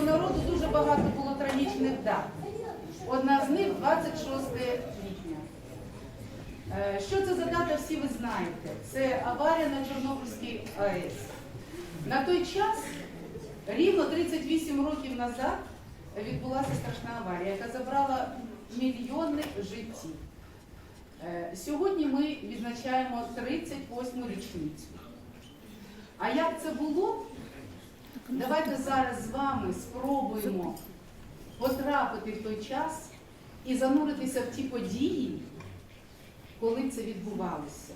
нашого народу дуже багато було трагічних дат. Одна з них 26 квітня. Е, Що це за дата, всі ви знаєте. Це аварія на Чорнобильській АЕС. На той час, рівно 38 років назад, відбулася страшна аварія, яка забрала мільйони життів. Е, Сьогодні ми відзначаємо 38 річницю. А як це було? Давайте зараз з вами спробуємо потрапити в той час і зануритися в ті події, коли це відбувалося.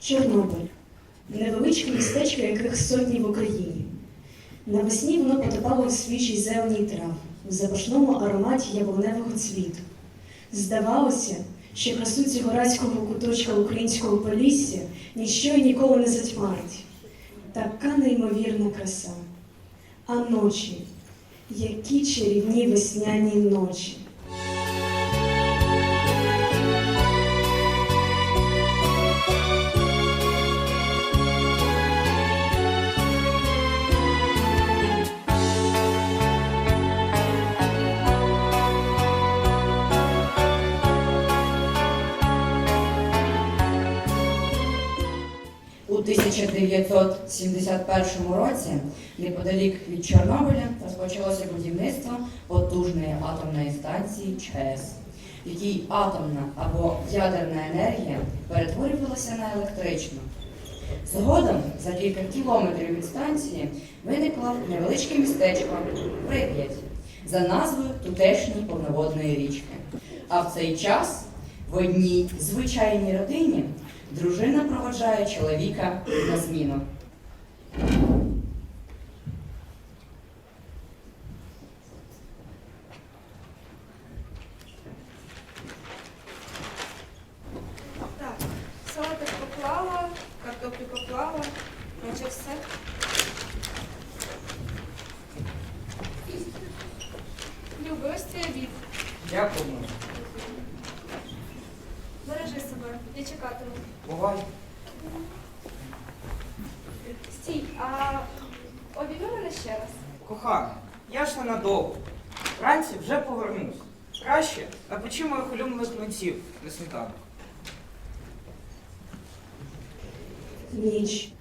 Чорнобиль невеличке містечко, яких сотні в Україні. Навесні воно потопало в свіжій зелені трав, в запашному ароматі яблуневого цвіту. Здавалося, що красу цього райського куточка українського полісся ніщо і ніколи не затьмарить. Така неймовірна краса. А ночі, які чарівні весняні ночі. 1971 році, неподалік від Чорнобиля, розпочалося будівництво потужної атомної станції ЧАЕС, в якій атомна або ядерна енергія перетворювалася на електричну. Згодом, за кілька кілометрів від станції, виникло невеличке містечко Прип'ять за назвою тутешньої повноводної річки. А в цей час в одній звичайній родині дружина проводжає чоловіка на зміну. Так, салатик поклала, картоплю поклала, наче все. Люби, ось твій обід. Дякую. Бережи себе, я чекатиму. Бувай. Стій, а обійми мене ще раз. Кохана, я ж ненадовго. Вранці вже повернусь. Краще напечи моїх улюблених млинців на сніданок. Ніч.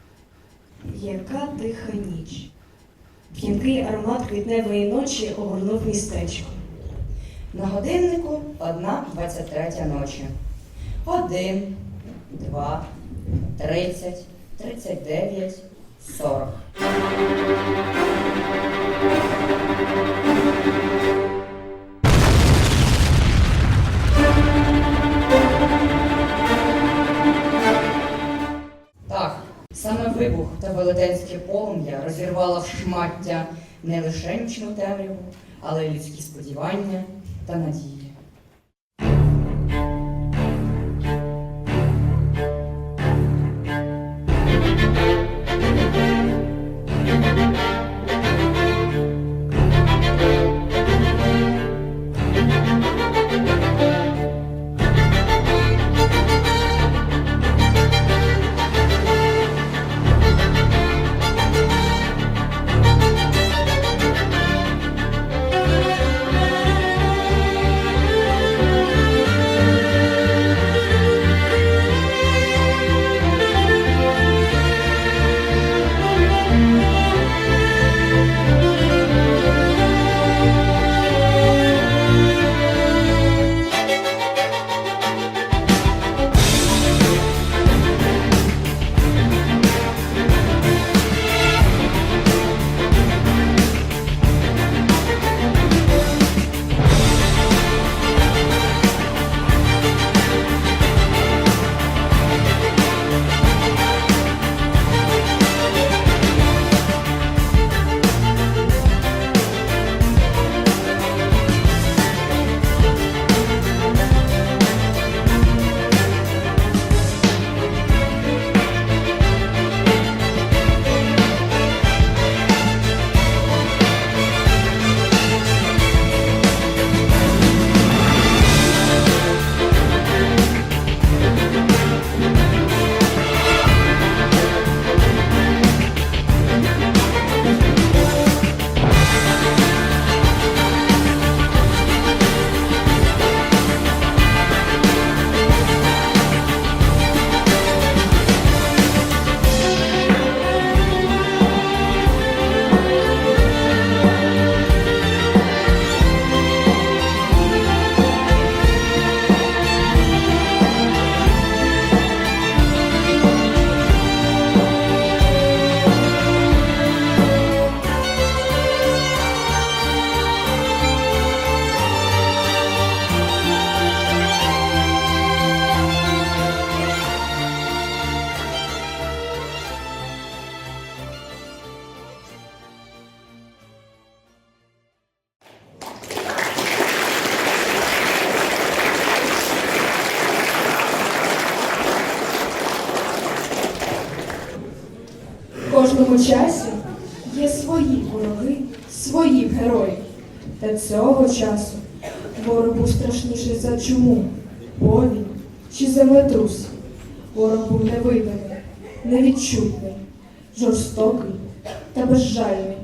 Яка тиха ніч. П'янкий аромат квітневої ночі огорнув містечко. На годиннику одна 23 ночі. Один, два, тридцять, тридцять дев'ять, сорок. Полум'я розірвало в шмаття не лише нічну темряву, але й людські сподівання та надії. За чуму, повінь чи землетрус. Ворог був невиданий, невідчутний, жорстокий та безжальний.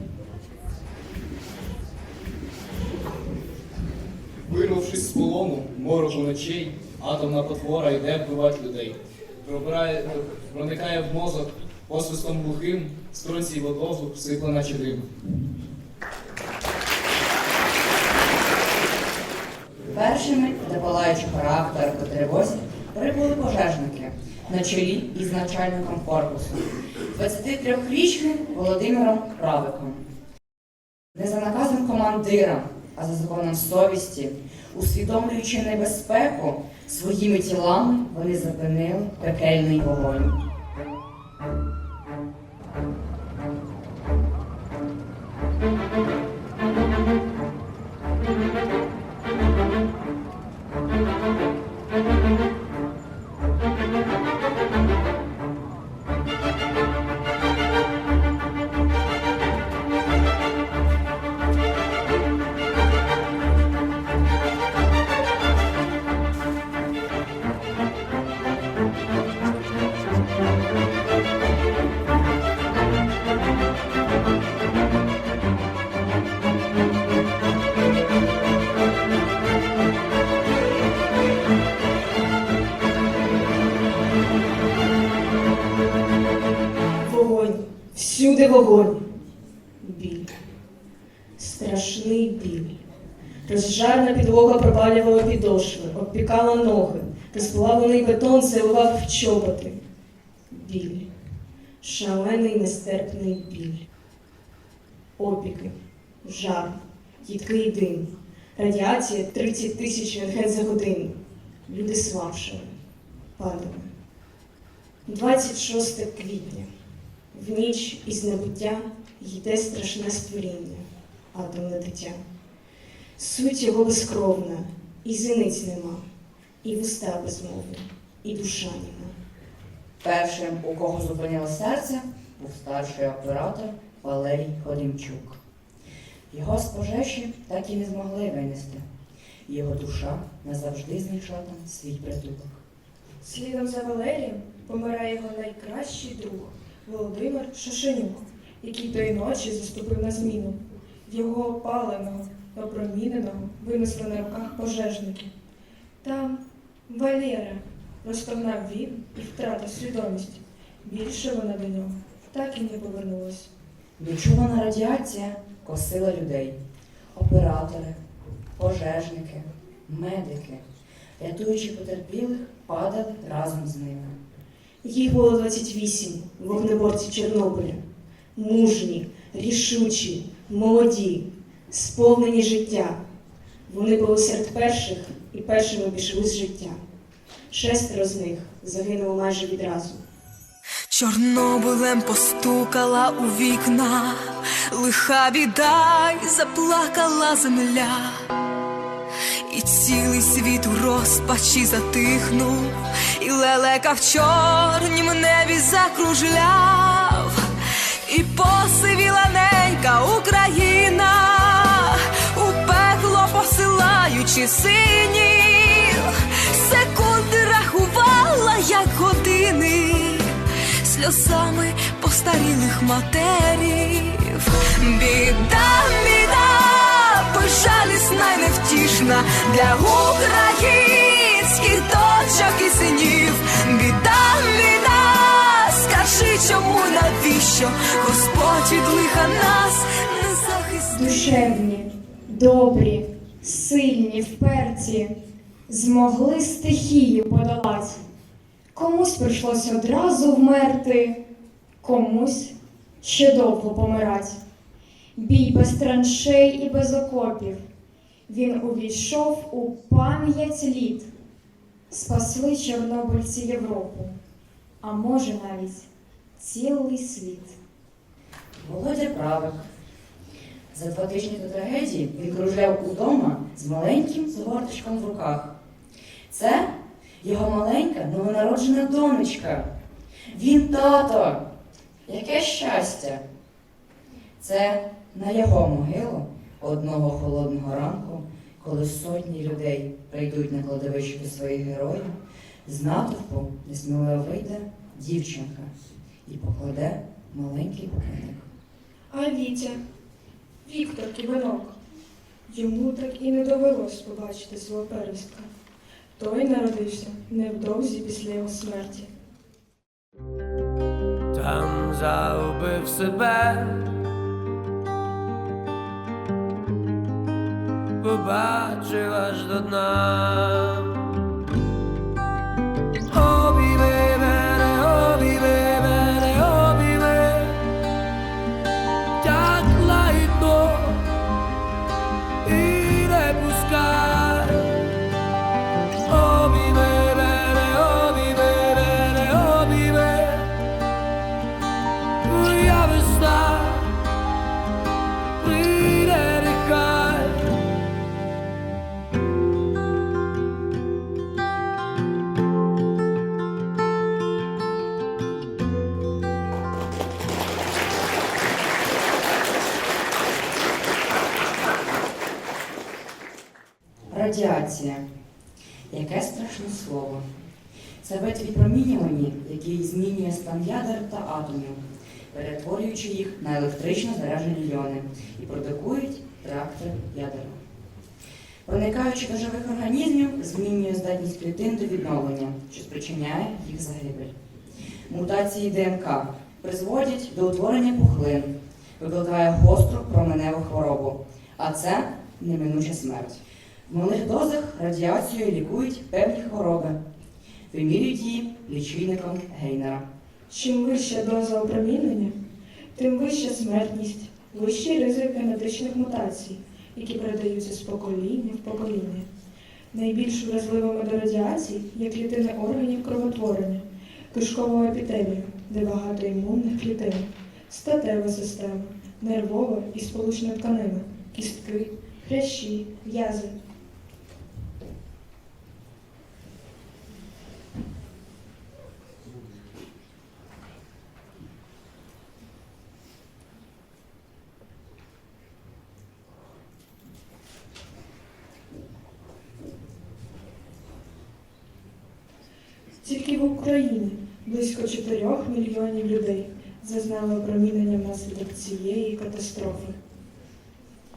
Вирвавшись з полону, морозу ночей, атомна потвора йде вбивати людей. Пробирає, проникає в мозок посвистом глухим, стронцій водозу сипле наче дим. Першими, запалаючи характер по тривозі, прибули пожежники на чолі із начальником корпусу, 23-річним Володимиром Правиком. Не за наказом командира, а за законом совісті, усвідомлюючи небезпеку, своїми тілами вони зупинили пекельний. Вогонь, всюди вогонь. Біль. Страшний біль. Розжарна підлога пропалювала підошви, обпікала ноги, розплавлений бетон заливав в чоботи. Біль. Шалений нестерпний біль. Опіки, жар, їдкий дим, радіація 30 тисяч рентген за годину. Люди слабшали, падали. 26 квітня. В ніч із небуття йде страшне створіння, атомне дитя. Суть його безкровна, і зіниць нема, і вуста безмовні, і душа нема. Першим, у кого зупинило серце, був старший оператор Валерій Ходимчук. Його з пожежі так і не змогли винести. Його душа назавжди знайшла там свій притулок. Слідом за Валерієм помирає його найкращий друг Володимир Шашенюк, який тої ночі заступив на зміну. Його опаленого, опроміненого винесли на руках пожежники. Там Валера розтогнав він і втратив свідомість. Більше вона до нього так і не повернулась. Нечувана радіація косила людей. Оператори, пожежники, медики, рятуючи потерпілих, падали разом з ними. Їх було 28 вогнеборці Чорнобиля. Мужні, рішучі, молоді, сповнені життя. Вони були серед перших і першими пішли з життя. Шестеро з них загинуло майже відразу. Чорнобилем постукала у вікна, лиха біда й заплакала земля, і цілий світ у розпачі затихнув, і лелека в чорнім небі закружляв, і посивіла ненька Україна, у пекло посилаючи синів, секунди рахувала, як години сльозами постарілих матерів. Біда, біда, безжалісна й невтішна для українських дочок і синів. Біда, біда, скажи, чому навіщо Господь від лиха нас не захистив. Душевні, добрі, сильні, вперті, змогли стихію подолати. Комусь прийшлось одразу вмерти, комусь ще довго помирать. Бій без траншей і без окопів. Він увійшов у пам'ять літ. Спасли чорнобильці Європу, а може навіть цілий світ. Володя Правик. За два тижні до трагедії він кружляв удома з маленьким згорточком в руках. Це його маленька новонароджена донечка. Він тато. Яке щастя! Це на його могилу одного холодного ранку, коли сотні людей прийдуть на кладовище до своїх героїв, з натовпу несміливо вийде дівчинка і покладе маленький букетик. А Вітя, Віктор Кібенок. Йому так і не довелось побачити свого первістка. Той народився невдовзі після його смерті. там загубив себе. Побачив аж до дна. Радіація. Яке страшне слово. Це вид відпромінювання, який змінює стан ядер та атомів, перетворюючи їх на електрично заряджені іони і продукують реактори ядер. Проникаючи до живих організмів, змінює здатність клітин до відновлення, що спричиняє їх загибель. Мутації ДНК призводять до утворення пухлин, викликає гостру променеву хворобу, а це неминуча смерть. В малих дозах радіацією лікують певні хвороби, вимірюють її лічильником Гейнера. Чим вища доза опромінення, тим вища смертність, вищий ризик генетичних мутацій, які передаються з покоління в покоління. Найбільш вразливими до радіації є клітини органів кровотворення, кишкового епітелію, де багато імунних клітин, статева система, нервова і сполучна тканина, кістки, хрящі, в'язи. Тільки в Україні близько 4 мільйонів людей зазнали опромінення внаслідок цієї катастрофи.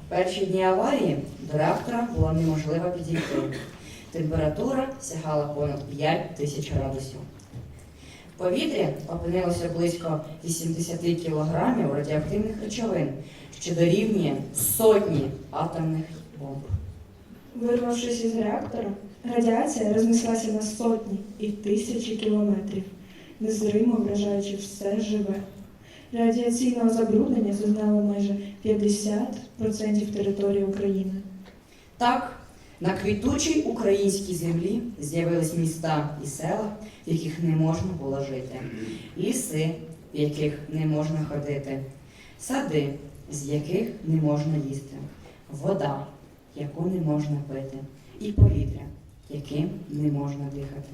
В перші дні аварії до реактора було неможливо підійти. Температура сягала понад 5 тисяч градусів. В повітрі опинилося близько 80 кілограмів радіоактивних речовин, що дорівнює сотні атомних бомб. Вирвавшись із реактора, радіація рознеслася на сотні і тисячі кілометрів, незримо вражаючи все живе. Радіаційного забруднення зазнало майже 50% території України. Так, на квітучій українській землі з'явились міста і села, в яких не можна було жити, ліси, в яких не можна ходити, сади, з яких не можна їсти, вода, яку не можна пити, і повітря, яким не можна дихати.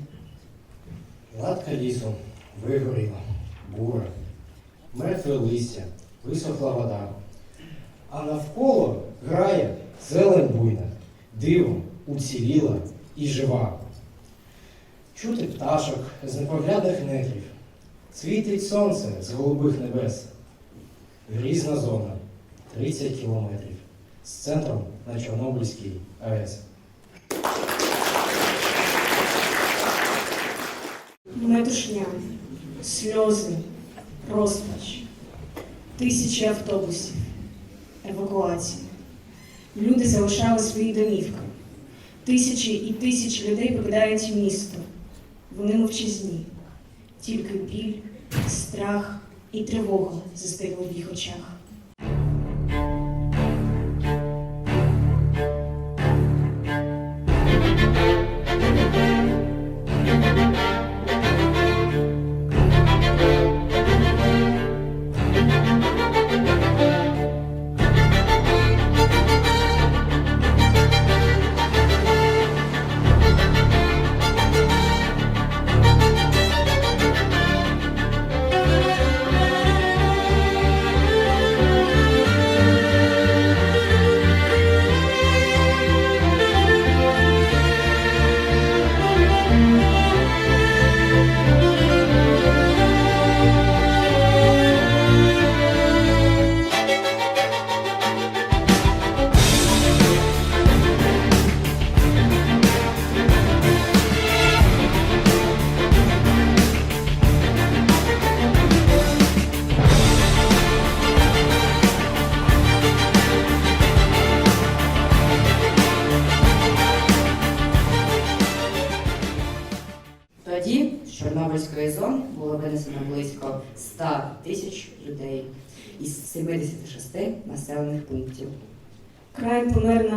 Гладка лісом вигоріла, бура, мертве листя, висохла вода. А навколо грає зелень буйна, дивом уціліла і жива. Чути пташок з непоглядних нетрів, світить сонце з голубих небес. Грізна зона 30 кілометрів з центром на Чорнобильській АЕС. Метушня, сльози, розпач, тисячі автобусів, евакуація. Люди залишали свої домівки. Тисячі і тисячі людей покидають місто. Вони мовчазні. Тільки біль, страх і тривога застигли в їх очах.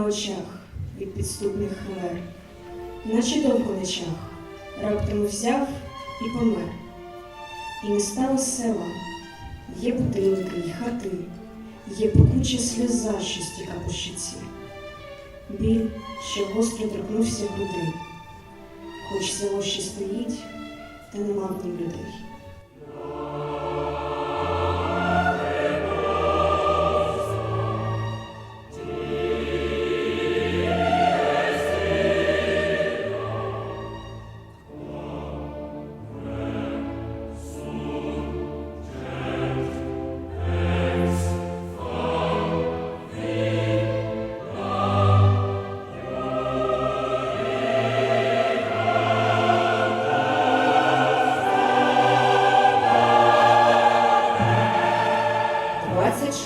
Очах від підступних хмер, наче довго не раптом взяв і помер. І не стало села, є будинки й хати, є пекуча сльоза, що стіка по щиці. Біль, що гостро торкнувся груди, хоч село ще стоїть, та нема в нім людей. –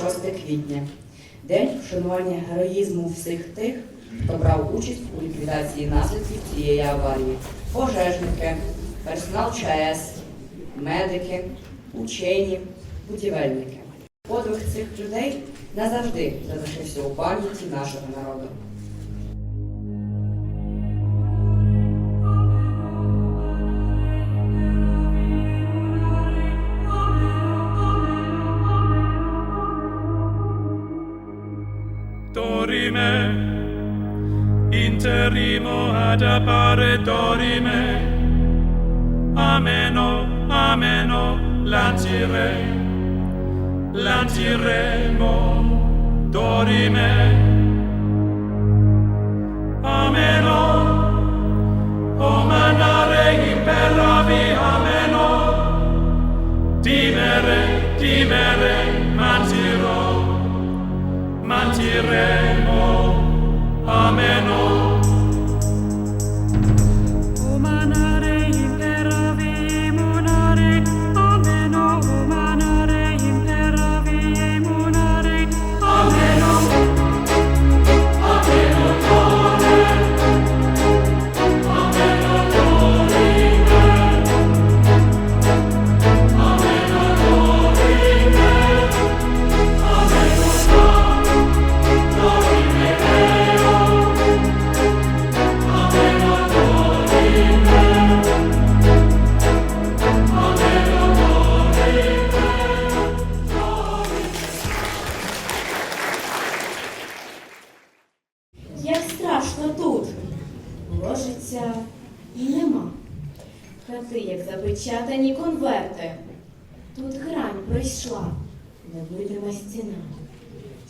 26 квітня. День вшанування героїзму всіх тих, хто брав участь у ліквідації наслідків цієї аварії. Пожежники, персонал ЧАЕС, медики, учені, будівельники. Подвиг цих людей назавжди залишився у пам'яті нашого народу. ad appare dorime. Ameno ameno lancire lanciremo dorime. Ameno o manare imperavi ameno timere timere mantiro mantiremo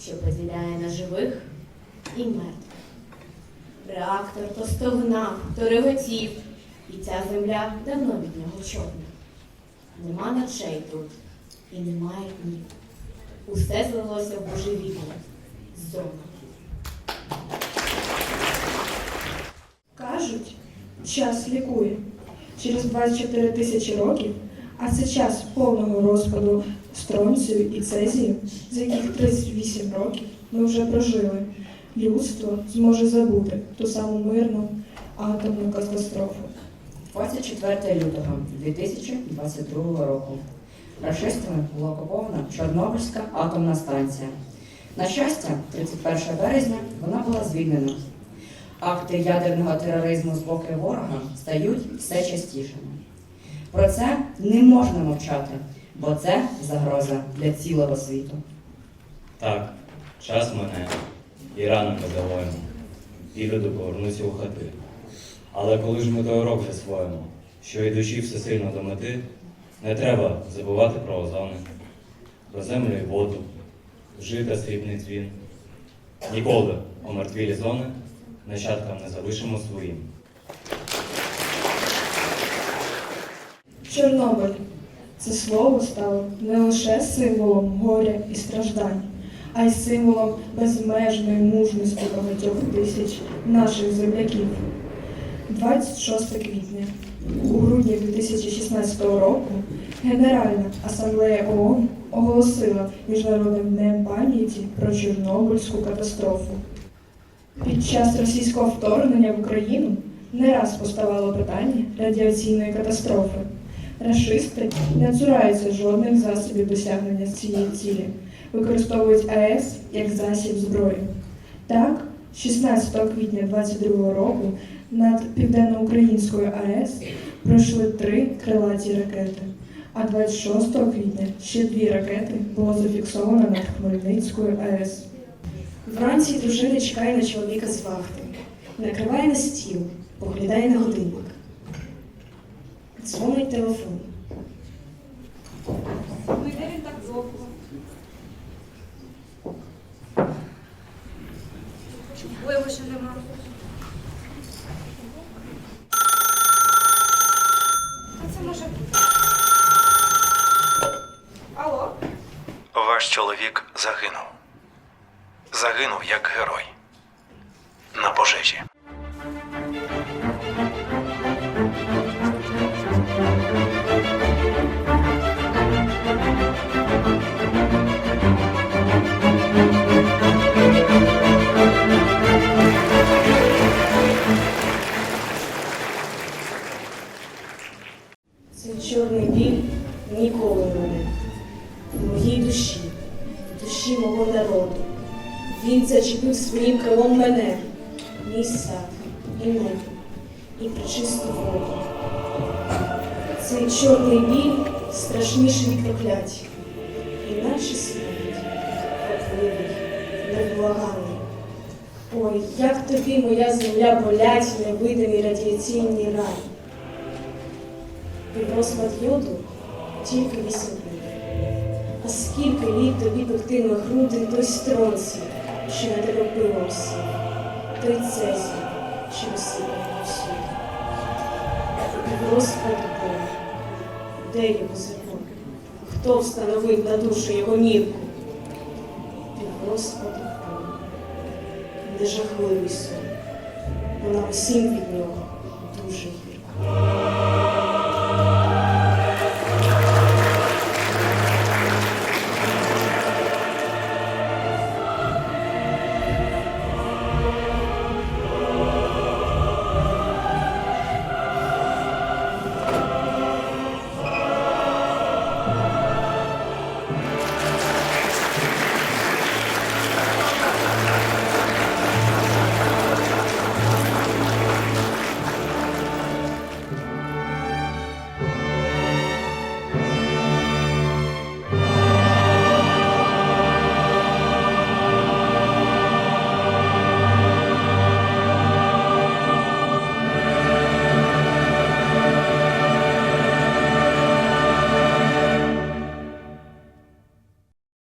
що поділяє на живих і мертвих. Реактор то стогнав, то реготів, і ця земля давно від нього чорна. Нема ночей тут і немає днів. Усе злилося в божевілля, зона. Кажуть, час лікує. Через 24 тисячі років, а це час повного розпаду стронцію і цезію, з яких 38 років ми вже прожили. Людство зможе забути ту саму мирну атомну катастрофу. 24 лютого 2022 року. Рашистами була окупована Чорнобильська атомна станція. На щастя, 31 березня вона була звільнена. Акти ядерного тероризму з боку ворога стають все частішими. Про це не можна мовчати, бо це загроза для цілого світу. Так, час мине, і не даваємо, і люди повернуться у хати. Але коли ж ми той урок засвоїмо, що йдучи все сильно до мети, не треба забувати про озони, про землю і воду, жита срібний дзвін. Ніколи омертвілі зони нащадкам не залишимо своїм. Чорнобиль. Це слово стало не лише символом горя і страждань, а й символом безмежної мужності багатьох тисяч наших земляків. 26 квітня. У грудні 2016 року Генеральна асамблея ООН оголосила Міжнародним днем пам'яті про Чорнобильську катастрофу. Під час російського вторгнення в Україну не раз поставало питання радіаційної катастрофи. Рашисти не цураються жодних засобів досягнення цієї цілі, використовують АЕС як засіб зброї. Так, 16 квітня 22 року над південноукраїнською АЕС пройшли три крилаті ракети, а 26 квітня ще дві ракети було зафіксовано над Хмельницькою АЕС. Вранці дружина чекає на чоловіка з вахти, накриває на стіл, поглядає на годинник. Дзвонить телефон. Ну він так довго? Ой, його ще нема. Та це може бути. Алло? Ваш чоловік загинув. Загинув як герой. На пожежі. Зачепив своїм крилом мене, мій сад, і небо, і причисту воду. Цей чорний біль страшніший від прокляття, інакше смерть, хватливий, невблаганий. Ой, як тобі, моя земля, болять невидимі радіаційні рані. Від розпад йоду тільки вісім. А скільки літ тобі пектиме груди той стронцій, що на тебе пилом сів, той цезій, що розсипав всюди. Від Бог, де його закон? Хто встановив на душу його мірку? Від Бога, де жахливий сон, вона усім від нього.